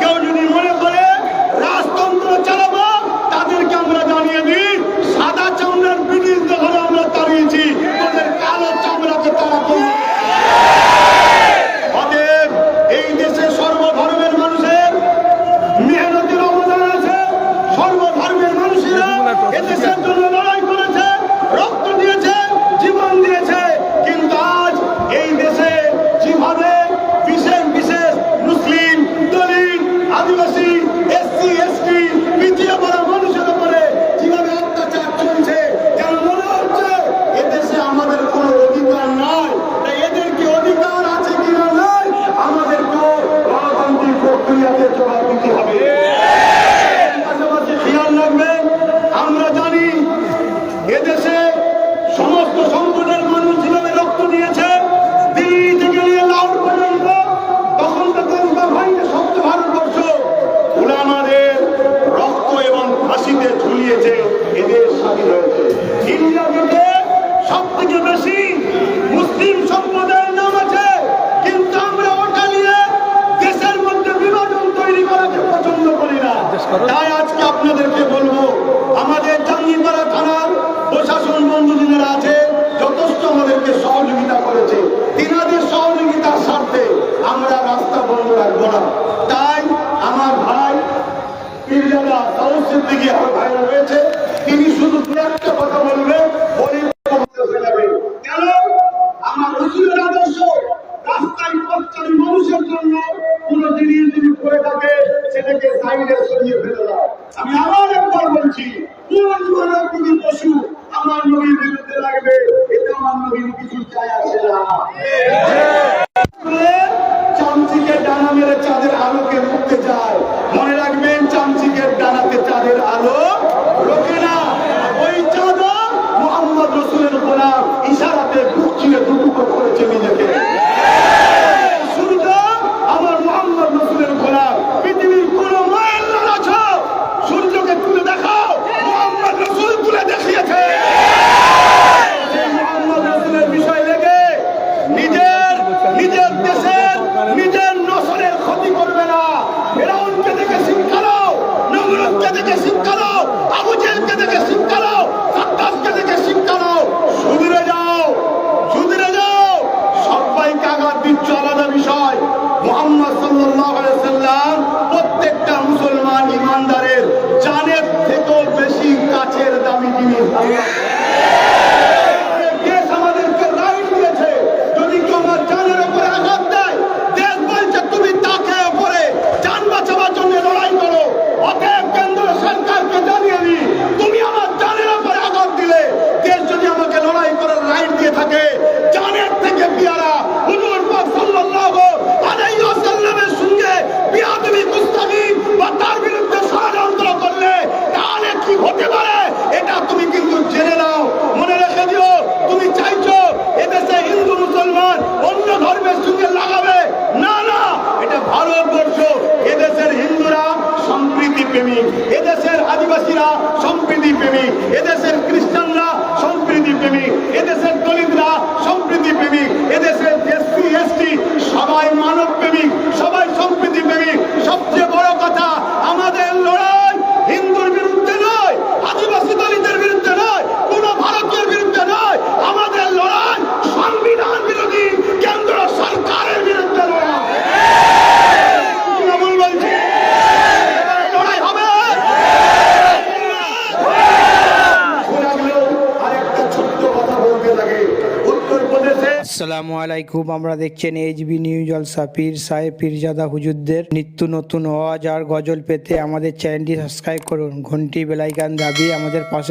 কেউ যদি মনে করে রাজতন্ত্র চালাবো তাদেরকে আমরা জানিয়ে দিই সাদা চামড়া বাইরে ছড়িয়ে ফেলে দাও আমি আবার একবার বলছি পশু আমার নবীর বিরুদ্ধে লাগবে এটা আমার নবীর কিছু চাই আসে না। 返すから。আদিবাসীরা সম্প্রীতি প্রেমী। এদেশের খ্রিস্টান আসসালামু আলাইকুম। আমরা দেখছেন এইচবি নিউজ জলসা পীর সাহেব পীরজাদা হুজুরদের নিত্য নতুন আওয়াজ আর গজল পেতে আমাদের চ্যানেলটি সাবস্ক্রাইব করুন। ঘন্টি বেলাইকান দাবি আমাদের পাশে